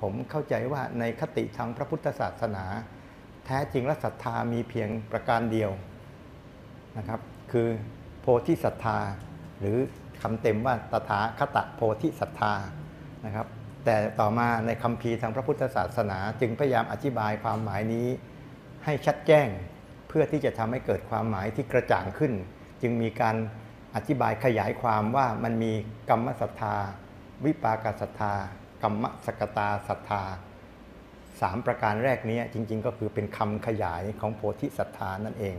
ผมเข้าใจว่าในคติทางพระพุทธศาสนา แท้จริงและศรัทธามีเพียงประการเดียวนะครับ คือโพธิศรัทธา หรือคำเต็มว่าตถาคตโพธิศรัทธานะครับ แต่ต่อมาในคำพีทางพระพุทธศาสนา จึงพยายามอธิบายความหมายนี้ ให้ชัดแจ้งเพื่อที่จะทำให้เกิดความหมายที่กระจ่างขึ้น จึงมีการอธิบายขยายความว่ามันมีกรรมศรัทธา วิปากศรัทธา กรรมสกตาศรัทธาสามประการแรกนี้จริง ๆ ก็คือเป็นคำขยายของโพธิศรัทธานั่นเอง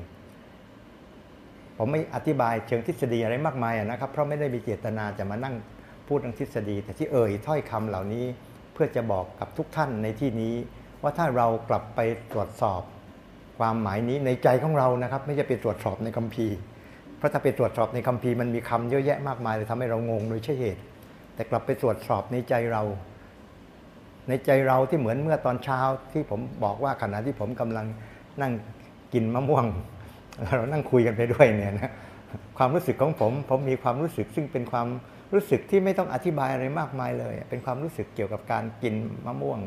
ผมไม่อธิบายเชิงทฤษฎีอะไรมากมายนะครับ เพราะไม่ได้มีเจตนาจะมานั่งพูดทางทฤษฎี แต่ที่เอ่ยถ้อยคำเหล่านี้เพื่อจะบอกกับทุกท่านในที่นี้ ว่าถ้าเรากลับไปตรวจสอบ ความหมายนี้ในใจของเรานะครับ ไม่ใช่ไปตรวจสอบในคัมภีร์เพราะถ้าไปตรวจสอบในคัมภีร์มันมีคำเยอะแยะมากมายเลยทำให้เรางงโดยใช่เหตุ แต่กลับไปตรวจสอบในใจเรา ในใจเราที่เหมือนเมื่อตอนเช้าที่ผมบอกว่าขณะที่ผมกำลังนั่งกินมะม่วง เรานั่งคุยกันไปด้วยเนี่ยนะความรู้สึกของผมผมมีความรู้สึกซึ่งเป็นความรู้สึกที่ไม่ต้องอธิบายอะไรมากมายเลย เป็นความรู้สึกเกี่ยวกับการกินมะม่วง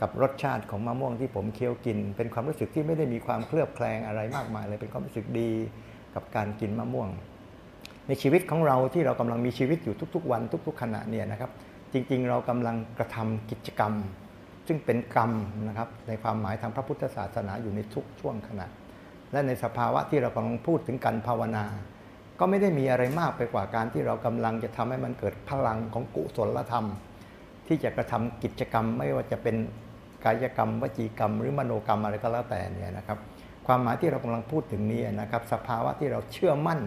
กับรสชาติของมะม่วงที่ผมเคี้ยวกิน เป็นความรู้สึกที่ไม่ได้มีความเคลือบแคลงอะไรมากมายเลย เป็นความรู้สึกดีกับการกินมะม่วง ในชีวิตของเราที่เรากำลังมีชีวิตอยู่ทุก ๆ วันทุก ๆ ขณะเนี่ยนะครับ จริงๆ เรากำลังกระทำกิจกรรม ซึ่งเป็นกรรมนะครับในความหมายทางพระพุทธศาสนาอยู่ในทุกช่วงขณะ และในสภาวะที่เรากำลังพูดถึงการภาวนา ก็ไม่ได้มีอะไรมากไปกว่าการที่เรากำลังจะทำให้มันเกิดพลังของกุศลธรรม ที่จะกระทำกิจกรรมไม่ว่าจะเป็นกายกรรม วจีกรรม หรือมโนกรรมอะไรก็แล้วแต่เนี่ยนะครับความหมายที่เรากำลังพูดถึงนี้นะครับ สภาวะที่เราเชื่อมั่น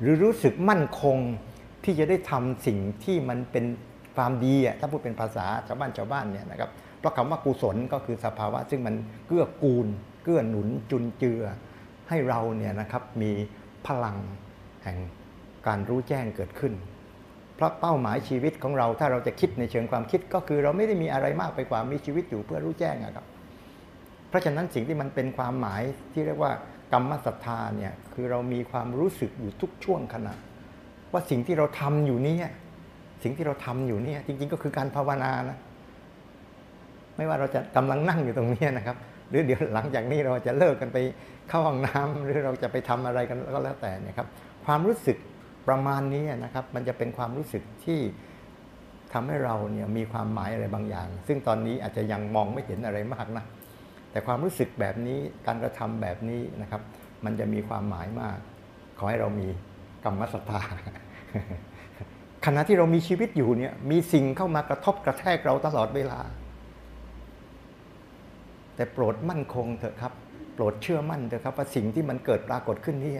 หรือรู้สึกมั่นคง ที่จะได้ทำสิ่งที่มันเป็นความดีอะถ้าพูดเป็นภาษาชาวบ้านชาวบ้านเนี่ยนะครับเพราะคำว่ากุศลก็คือสภาวะ ซึ่งมันเกื้อกูล เกื้อหนุนจุนเจือ ให้เราเนี่ยนะครับมีพลังแห่งการรู้แจ้งเกิดขึ้น เพราะเป้าหมายชีวิตของเราถ้าเราจะคิดในเชิงความคิดก็คือเราไม่ได้มีอะไรมากไปกว่ามีชีวิตอยู่เพื่อรู้แจ้งอะครับ เพราะฉะนั้นสิ่งที่มันเป็นความหมายที่เรียกว่ากรรมศรัทธาเนี่ยคือเรามีความรู้สึกอยู่ทุกช่วงขณะ ว่าสิ่งที่เราทำอยู่นี้สิ่งที่เราทำอยู่นี่จริง ๆ ก็คือการภาวนานะ ไม่ว่าเราจะกำลังนั่งอยู่ตรงนี้นะครับ หรือเดี๋ยวหลังจากนี้เราจะเลิกกันไปเข้าห้องน้ำหรือเราจะไปทำอะไรกันก็แล้วแต่นี่ยครับ ความรู้สึกประมาณนี้นะครับ มันจะเป็นความรู้สึกที่ทำให้เราเนี่ยมีความหมายอะไรบางอย่าง ซึ่งตอนนี้อาจจะยังมองไม่เห็นอะไรมากนะแต่ความรู้สึกแบบนี้การกระทำแบบนี้นะครับ มันจะมีความหมายมาก ขอให้เรามี กรรมศรัทธาขณะที่เรามีชีวิตอยู่เนี่ยมีสิ่งเข้ามากระทบกระแทกเราตลอดเวลา แต่โปรดมั่นคงเถอะครับ โปรดเชื่อมั่นเถอะครับ ว่าสิ่งที่มันเกิดปรากฏขึ้นนี่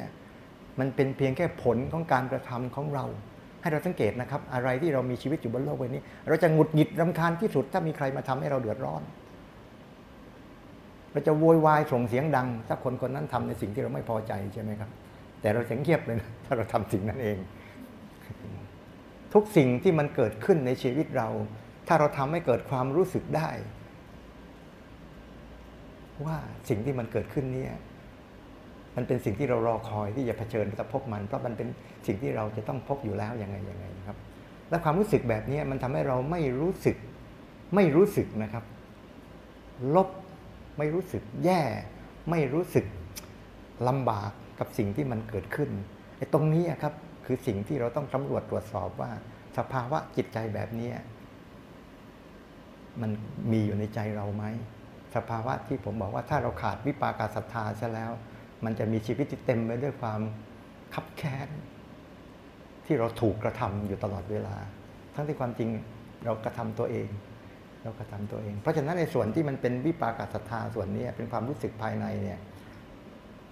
มันเป็นเพียงแค่ผลของการกระทำของเรา ให้เราสังเกตนะครับ อะไรที่เรามีชีวิตอยู่บนโลกใบนี้ เราจะหงุดหงิดรำคาญที่สุดถ้ามีใครมาทำให้เราเดือดร้อนเราจะโวยวายส่งเสียงดัง ถ้าคนคนนั้นทำในสิ่งที่เราไม่พอใจใช่ไหมครับ แต่เราจะเงียบเลยนะถ้าเราทำสิ่งนั้นเอง ทุกสิ่งที่มันเกิดขึ้นในชีวิตเรา ถ้าเราทำให้เกิดความรู้สึกได้ ว่าสิ่งที่มันเกิดขึ้นเนี่ยมันเป็นสิ่งที่เรารอคอยที่จะเผชิญกับพบมัน เพราะมันเป็นสิ่งที่เราจะต้องพบอยู่แล้วยังไงยังไงนะครับ และความรู้สึกแบบนี้มันทำให้เราไม่รู้สึก ไม่รู้สึกนะครับ ลบไม่รู้สึกแย่ ไม่รู้สึกลำบาก กับสิ่งที่มันเกิดขึ้นไอ้ตรงนี้ครับคือสิ่งที่เราต้องสำรวจตรวจสอบว่า สภาวะจิตใจแบบนี้มันมีอยู่ในใจเราไหมสภาวะที่ผมบอกว่าถ้าเราขาดวิปากาศรัทธาซะแล้ว มันจะมีชีวิตที่เต็มไปด้วยความคับแค้นที่เราถูกกระทำอยู่ตลอดเวลา ทั้งที่ความจริงเรากระทำตัวเอง เรากระทำตัวเอง เพราะฉะนั้นในส่วนที่มันเป็นวิปากาศรัทธาส่วนนี้เป็นความรู้สึกภายในเนี่ย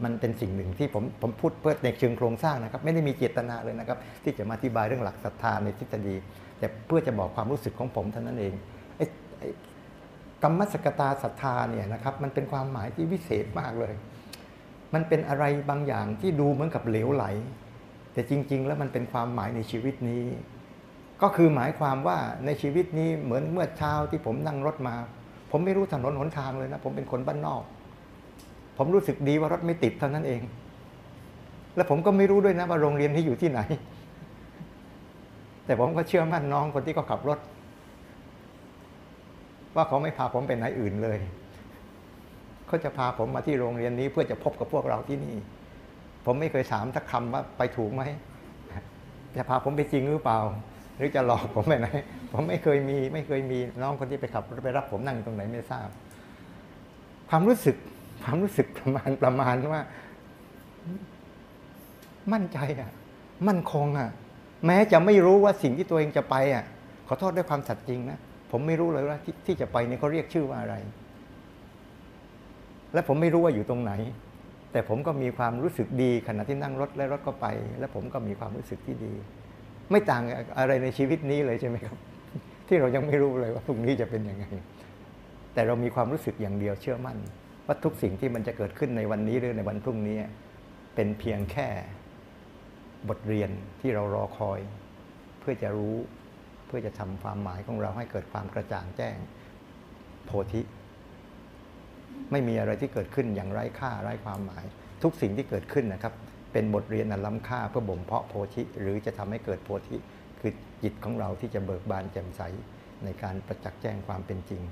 มันเป็นสิ่งหนึ่งที่ผมผมพูดเพื่อในเชิงโครงสร้างนะครับ ไม่ได้มีเจตนาเลยนะครับ ที่จะมาอธิบายเรื่องหลักศรัทธาในทฤษฎี แต่เพื่อจะบอกความรู้สึกของผมเท่านั้นเองกรรมสกตาศรัทธาเนี่ยนะครับมันเป็นความหมายที่วิเศษมากเลย มันเป็นอะไรบางอย่างที่ดูเหมือนกับเหลวไหล แต่จริง ๆ แล้วมันเป็นความหมายในชีวิตนี้ ก็คือหมายความว่าในชีวิตนี้เหมือนเมื่อเช้าที่ผมนั่งรถมา ผมไม่รู้ถนนหนทางเลยนะ ผมเป็นคนบ้านนอก ผมรู้สึกดีว่ารถไม่ติดเท่านั้นเอง และผมก็ไม่รู้ด้วยนะว่าโรงเรียนที่อยู่ที่ไหน แต่ผมก็เชื่อมั่นน้องคนที่เขาขับรถ ว่าเขาไม่พาผมไปไหนอื่นเลยเขาจะพาผมมาที่โรงเรียนนี้เพื่อจะพบกับพวกเราที่นี่ ผมไม่เคยถามสักคำว่าไปถูกไหมจะพาผมไปจริงหรือเปล่า หรือจะหลอกผมไปไหน ผมไม่เคยมี ไม่เคยมีน้องคนที่ไปขับรถไปรับผมนั่งอยู่ตรงไหนไม่ทราบ ความรู้สึก ความรู้สึกประมาณประมาณว่า มั่นใจอะ มั่นคงอะ แม้จะไม่รู้ว่าสิ่งที่ตัวเองจะไปอะ ขอโทษด้วยความสัตย์จริงนะผมไม่รู้เลยว่าที่ที่จะไปเนี่ยเขาเรียกชื่อว่าอะไร และผมไม่รู้ว่าอยู่ตรงไหน แต่ผมก็มีความรู้สึกดีขณะที่นั่งรถและรถก็ไป และผมก็มีความรู้สึกที่ดี ไม่ต่างอะไรในชีวิตนี้เลยใช่ไหมครับ ที่เรายังไม่รู้เลยว่าพรุ่งนี้จะเป็นยังไง แต่เรามีความรู้สึกอย่างเดียวเชื่อมั่น ว่าทุกสิ่งที่มันจะเกิดขึ้นในวันนี้หรือในวันพรุ่งนี้ เป็นเพียงแค่บทเรียนที่เรารอคอย เพื่อจะรู้เพื่อจะทำความหมายของเราให้เกิดความกระจ่างแจ้งโพธิ ไม่มีอะไรที่เกิดขึ้นอย่างไร้ค่าไร้ความหมาย ทุกสิ่งที่เกิดขึ้นนะครับ เป็นบทเรียนอันล้ำค่าเพื่อบ่มเพาะโพธิ หรือจะทำให้เกิดโพธิ คือจิตของเราที่จะเบิกบานแจ่มใสในการประจักษ์แจ้งความเป็นจริง